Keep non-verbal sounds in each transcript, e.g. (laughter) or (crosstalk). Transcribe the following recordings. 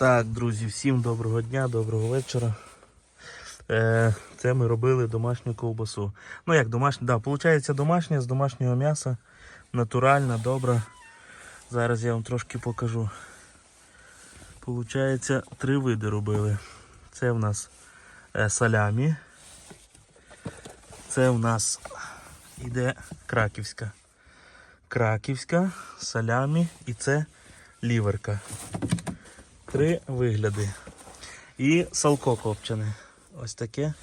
Так, друзі, всім доброго дня, доброго вечора. Е, це ми робили домашню ковбасу. Ну як домашня, да, виходить домашня з домашнього м'яса. Натуральна, добра. Зараз я вам трошки покажу. Получається, три види робили. Це в нас е, салямі. Це в нас іде краківська. Краківська, салямі і це ліверка. Три вигляди. І салко копчене. Ось таке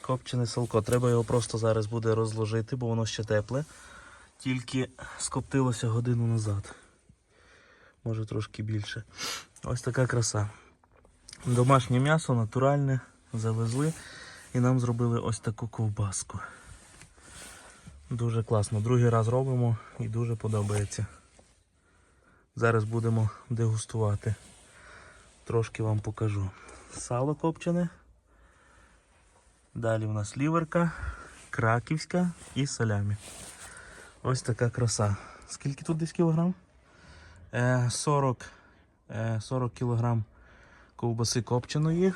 копчене салко. Треба його просто зараз буде розложити, бо воно ще тепле. Тільки скоптилося годину назад. Може трошки більше. Ось така краса. Домашнє м'ясо натуральне. Завезли і нам зробили ось таку ковбаску. Дуже класно. Другий раз робимо і дуже подобається. Зараз будемо дегустувати. Трошки вам покажу. Сало копчене. Далі у нас ліверка, краківська і салямі. Ось така краса. Скільки тут десь кілограм? Е, 40, е, 40 кілограм ковбаси копченої.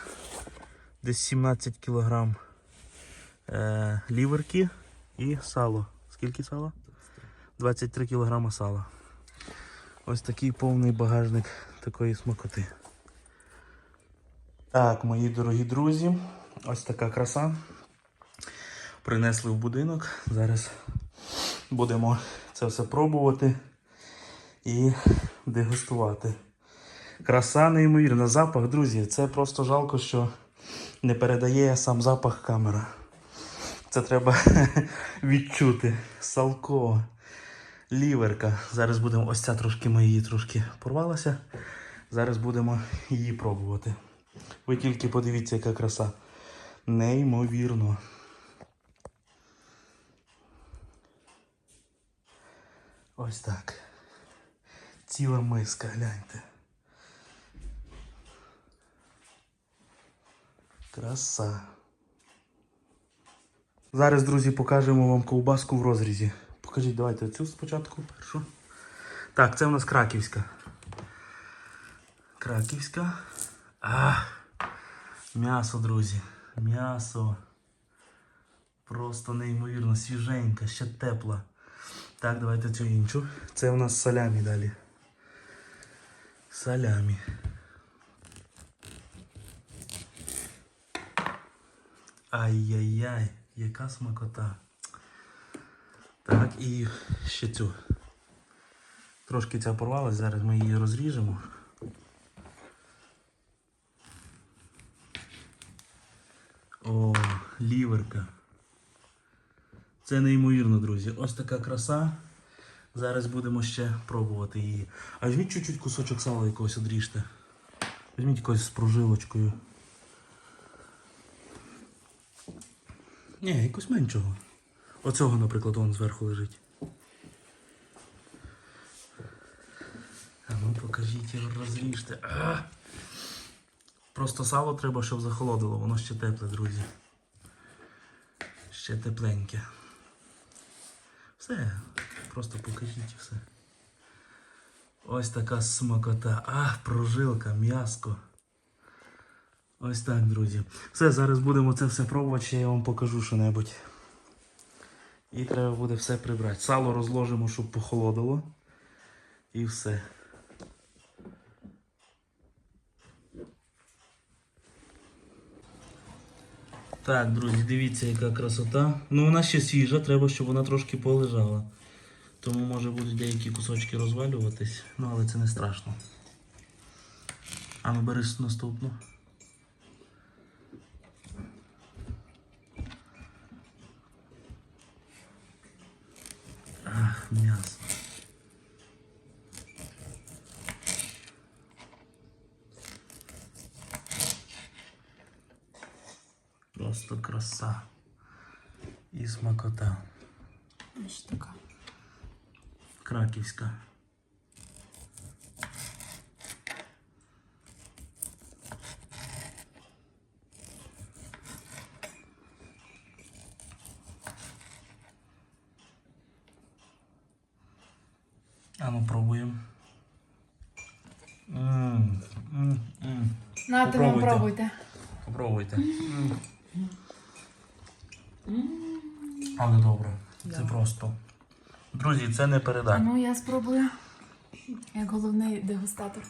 Десь 17 кілограм е, ліверки і сало. Скільки сала? 23 кілограма сала. Ось такий повний багажник такої смакоти. Так, мої дорогі друзі, ось така краса. Принесли в будинок. Зараз будемо це все пробувати і дегустувати. Краса неймовірна. Запах, друзі, це просто жалко, що не передає сам запах камера. Це треба (laughs) відчути. Салко, ліверка. Зараз будемо ось ця трошки ми трошки порвалася. Зараз будемо її пробувати. Ви тільки подивіться, яка краса. Неймовірно. Ось так. Ціла миска, гляньте. Краса. Зараз, друзі, покажемо вам ковбаску в розрізі. Покажіть, давайте цю спочатку першу. Так, це у нас краківська. Краківська. А, м'ясо, друзі. М'ясо. Просто неймовірно, свіженька, ще тепла. Так, давайте цю іншу. Це у нас салямі далі. Салямі. Ай-яй-яй, яка смакота. Так, і ще цю. Трошки ця порвалась, зараз ми її розріжемо. О, ліверка. Це неймовірно, друзі. Ось така краса. Зараз будемо ще пробувати її. А візьміть чуть-чуть кусочок сала якогось одріжте. Візьміть якось з прожилочкою. Ні, якось меншого. Оцього, наприклад, вон зверху лежить. А ну покажіть розріжте. А! Просто сало треба, щоб захолодило, воно ще тепле, друзі. Ще тепленьке. Все, просто покажіть і все. Ось така смакота. А, прожилка, м'яско. Ось так, друзі. Все, зараз будемо це все пробувати, ще я вам покажу що-небудь. І треба буде все прибрати. Сало розложимо, щоб похолодило. І все. Так, друзі, дивіться, яка красота. Ну вона ще свіжа, треба, щоб вона трошки полежала. Тому може будуть деякі кусочки розвалюватись, ну але це не страшно. А ну бери наступну. Ах, м'ясо. Просто краса. І смакота. Ось така. Краківська. А ну пробуємо. М, м, м. Нате вам Попробуйте. пробуйте. Попробуйте. Але добре. Це просто. Друзі, це не передать. ну я спробую. Як головний дегустатор.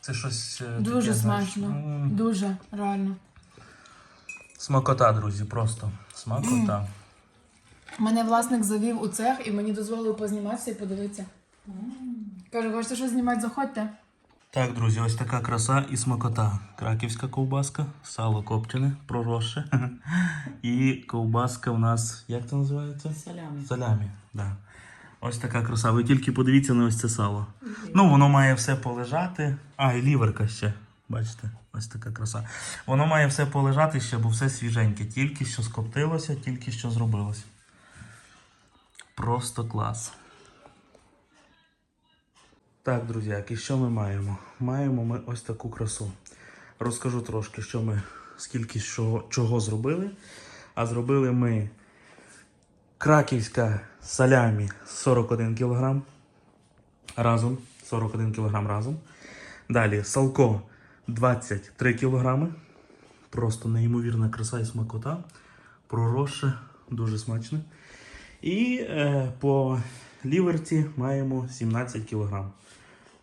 Це щось. е, Дуже таке, смачно. м, Дуже, реально. Смакота, друзі, просто. Смакота. Мене власник завів у цех і мені дозволив позніматися і подивитися. Каже, хочете щось знімати, заходьте. Так, друзі, ось така краса і смакота. Краківська ковбаска, сало копчене, проросше. (laughs) І ковбаска у нас, як це називається? Салями. Салямі, да. Ось така краса. Ви тільки подивіться на ось це сало. Ну, воно має все полежати. А, і ліверка ще. Бачите, ось така краса. Воно має все полежати ще, бо все свіженьке. Тільки що скоптилося, тільки що зробилось. Просто клас. Так, друзяки, що ми маємо? Маємо ми ось таку красу. Розкажу трошки, що ми скільки що, чого зробили. А зробили ми краківська салямі 41 кг разом. 41 кг разом. Далі салко 23 кг. Просто неймовірна краса і смакота. Проросше, дуже смачне. І е, по ліверці маємо 17 кг.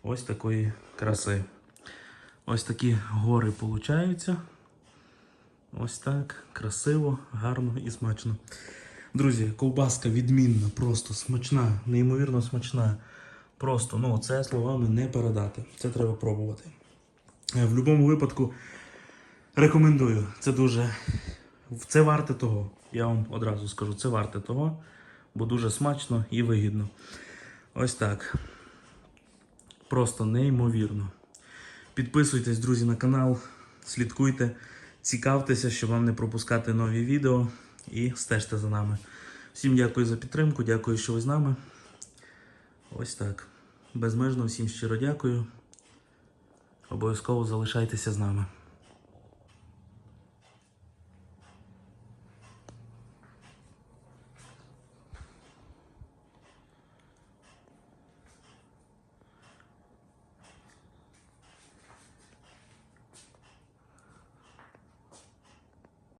Ось такої краси. Ось такі гори получаються. Ось так. Красиво, гарно і смачно. Друзі, ковбаска відмінна, просто смачна, неймовірно смачна. Просто, ну, це словами не передати. Це треба пробувати. Е, В будь-якому випадку рекомендую. Це дуже. Це варте того. Я вам одразу скажу, це варте того, бо дуже смачно і вигідно. Ось так. Просто неймовірно. Підписуйтесь, друзі, на канал, слідкуйте, цікавтеся, щоб вам не пропускати нові відео і стежте за нами. Всім дякую за підтримку, дякую, що ви з нами. Ось так. Безмежно всім щиро дякую. Обов'язково залишайтеся з нами.